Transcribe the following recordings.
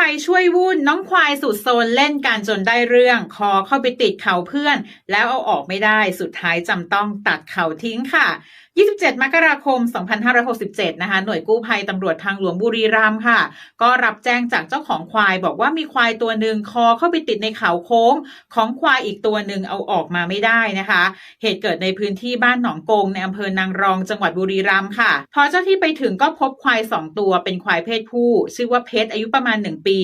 ภัยช่วยวุ่นน้องควายสุดโซนเล่นการจนได้เรื่อง คอเข้าไปติดเข่าเพื่อน แล้วเอาออกไม่ได้สุดท้ายจำต้องตัดเข่าทิ้งค่ะ27 มกราคม 2567 นะคะ หน่วยกู้ภัยตำรวจทางหลวงบุรีรัมย์ค่ะ ก็รับแจ้งจากเจ้าของควาย บอกว่ามีควายตัวหนึ่งคอเข้าไปติดในเขาโค้ง ของควายอีกตัวหนึ่งเอาออกมาไม่ได้นะคะ เหตุเกิดในพื้นที่บ้านหนองกงในอำเภอนางรองจังหวัดบุรีรัมย์ค่ะ พอเจ้าที่ไปถึงก็พบควายสองตัวเป็นควายเพศผู้ ชื่อว่าเพชรอายุประมาณ 1 ปี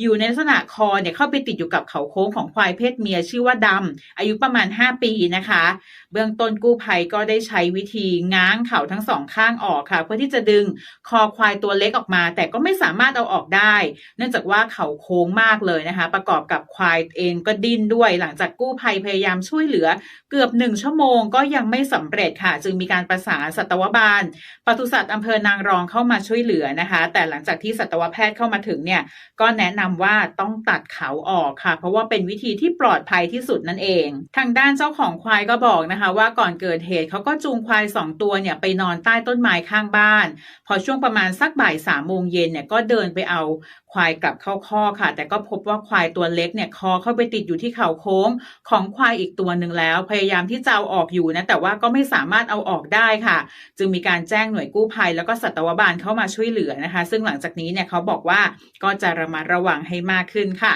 อยู่ในลักษณะคอเนี่ยเข้าไปติดอยู่กับเขาโค้งของควายเพศเมียชื่อว่าดำอายุประมาณ 5 ปีนะคะ เบื้องต้นกู้ภัยก็ได้ใช้วิธีง้างเขาทั้งสองข้างออกค่ะ เพื่อที่จะดึงคอควายตัวเล็กออกมา แต่ก็ไม่สามารถเอาออกได้ เนื่องจากว่าเขาโค้งมากเลยนะคะ ประกอบกับควายเองก็ดิ้นด้วย หลังจากกู้ภัยพยายามช่วยเหลือเกือบหนึ่งชั่วโมงก็ยังไม่สำเร็จค่ะ จึงมีการประสานสัตวบาลปศุสัตว์อำเภอนางรองเข้ามาช่วยเหลือนะคะ แต่หลังจากที่สัตวแพทย์เข้ามาถึงเนี่ยก็แนะนำว่าต้องตัดเขาออกค่ะ เพราะว่าเป็นวิธีที่ปลอดภัยที่สุดนั่นเอง ทางด้านเจ้าของควายก็บอกนะคะ ว่าก่อนเกิดเหตุเขาก็จูงควายสองตัวเนี่ยไปนอนใต้ต้นไม้ข้างบ้าน พอช่วงประมาณสักบ่ายสามโมงเย็นเนี่ยก็เดินไปเอาควายกลับเข้าคอกค่ะ แต่ก็พบว่าควายตัวเล็กเนี่ยคอเข้าไปติดอยู่ที่เขาโค้งของควายอีกตัวหนึ่งแล้ว พยายามที่จะเอาออกอยู่นะแต่ว่าก็ไม่สามารถเอาออกได้ค่ะ จึงมีการแจ้งหน่วยกู้ภัย แล้วก็สัตวบาลเข้ามาช่วยเหลือนะคะ ซึ่งหลังจากนี้เนี่ยเขาบอกว่าก็จะระมัดระวัวังให้มากขึ้นค่ะ